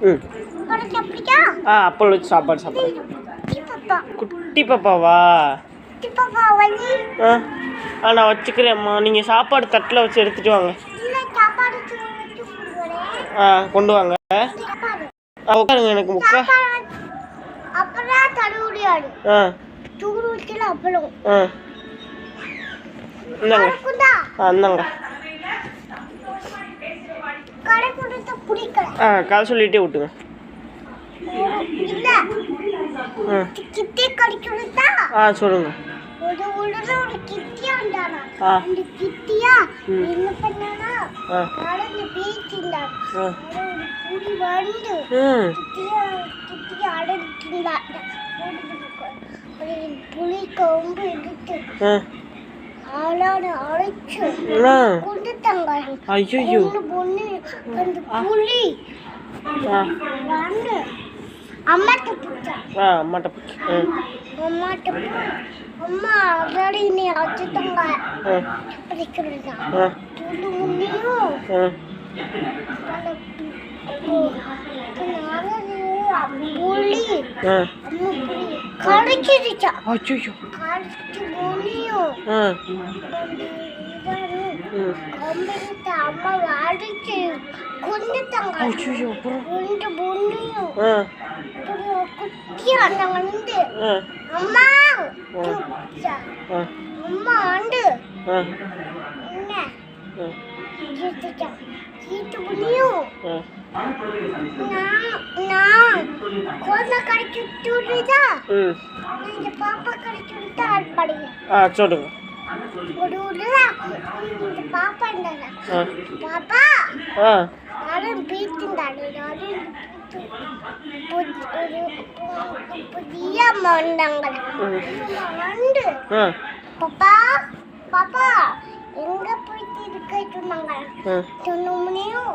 ம். ஆ அப்பளம் வச்சு சாப்பாடு சாப்பிட்றேன் குட்டி பாப்பா. குட்டி பாப்பாவா? ஆ ஆ நான் வச்சுக்கிறேம்மா. நீங்கள் சாப்பாடு தட்டில் வச்சு எடுத்துகிட்டு வாங்க. சாப்பாடு ஆ கொண்டு வாங்க. சாப்பாடு. உட்காருங்க எனக்கு முக்கா. சாப்பாடு அப்புறம் ஆ. தூள் ஊற்றில அப்புறம் ஆ. இந்தாங்க. ஆ இந்தாங்க. வந்து ம். கிட்டியா கிட்டியா அடைச்சிருந்தான் ஒரு புலி கொம்பு எடுத்து ஆ. ஆளாட அழைச்சு கொண்டுட்டாங்க ஐயோ பொண்ணு அந்த புலி. அம்மாட்ட பிடிச்சா ஆ அம்மாட்ட அம்மாட்ட அம்மா நீ படிக்கிறதா? புலி. புலி. கடிச்சிருச்சா? கடிச்சு அம்மா அடிச்சு கொண்டுட்டாங்க ஐயோ அப்புறம்? கொண்டு பொண்ணையும். ஆ. குட்டியா அந்த வந்து அம்மா அம்மா வந்து ஆ. என்ன? கீட்டு புண்ணியும் ஆ. நான் நான் குழந்தை கடைக்கு விட்டுதா ம். இந்த பாப்பா கடைக்கு விட்டு ஆட்படுங்க ஆ சொல்லுங்க. இந்த பாப்பா இருந்தாங்க ஆ. பாப்பா எங்க போயிட்டு இருக்க? சொன்னாங்க. சொன்ன முடியும்